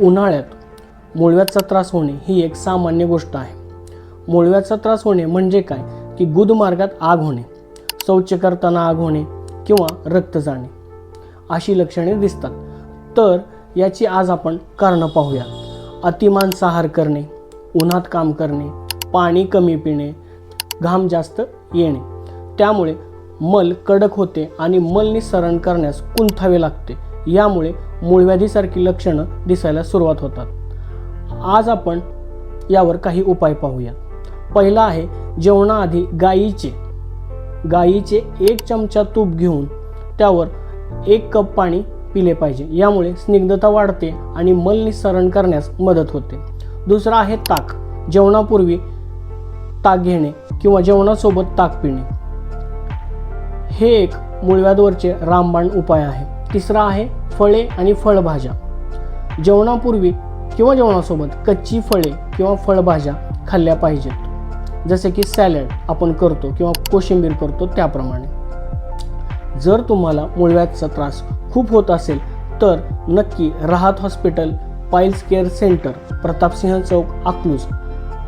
उन्हाळ्यात मुळव्याचा त्रास होणे ही एक सामान्य गोष्ट आहे. मुळव्याचा त्रास होणे म्हणजे काय? की गुदमार्गात आग होणे शौच करताना आग होणे किंवा रक्त जाणे अशी लक्षणे दिसतात. तर याची आज आपण कारणं पाहूया अतिमांसाहार करणे उन्हात काम करणे पाणी कमी पिणे घाम जास्त येणे. त्यामुळे मल कडक होते आणि मल निसरण करण्यास कुंथावे लागते. यामुळे मूळव्याधीसारखी लक्षणं दिसायला सुरुवात होतात. आज आपण यावर काही उपाय पाहूया. पहिला आहे जेवणाआधी गाईचे गाईचे एक चमचा तूप घेऊन त्यावर एक कप पाणी पिले पाहिजे. यामुळे स्निग्धता वाढते आणि मल निस्सरण करण्यास मदत होते. दुसरा आहे ताक. जेवणापूर्वी ताक घेणे किंवा जेवणासोबत ताक पिणे. हे एक मूळव्याधवरचे रामबाण उपाय आहे. तिसरा आहे फळे आणि फळभाज्या. जेवणापूर्वी किंवा जेवणासोबत कच्ची फळे किंवा फळभाज्या खाल्ल्या पाहिजेत. जसे की सॅलड आपण करतो किंवा कोशिंबीर करतो त्याप्रमाणे. जर तुम्हाला मुळव्याचा त्रास खूप होत असेल तर नक्की Rahat hospital piles care center Pratapsinh Chowk Akluj.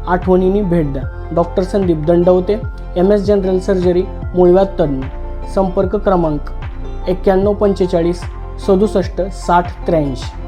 आठवणींनी भेट द्या. Doctor Sandeep Dandavate M S general surgery मुळव्यात तज्ज्ञ संपर्क क्रमांक एक्क्याण्णव पंचेचाळीस सदुसष्ट साठ त्र्याऐंशी.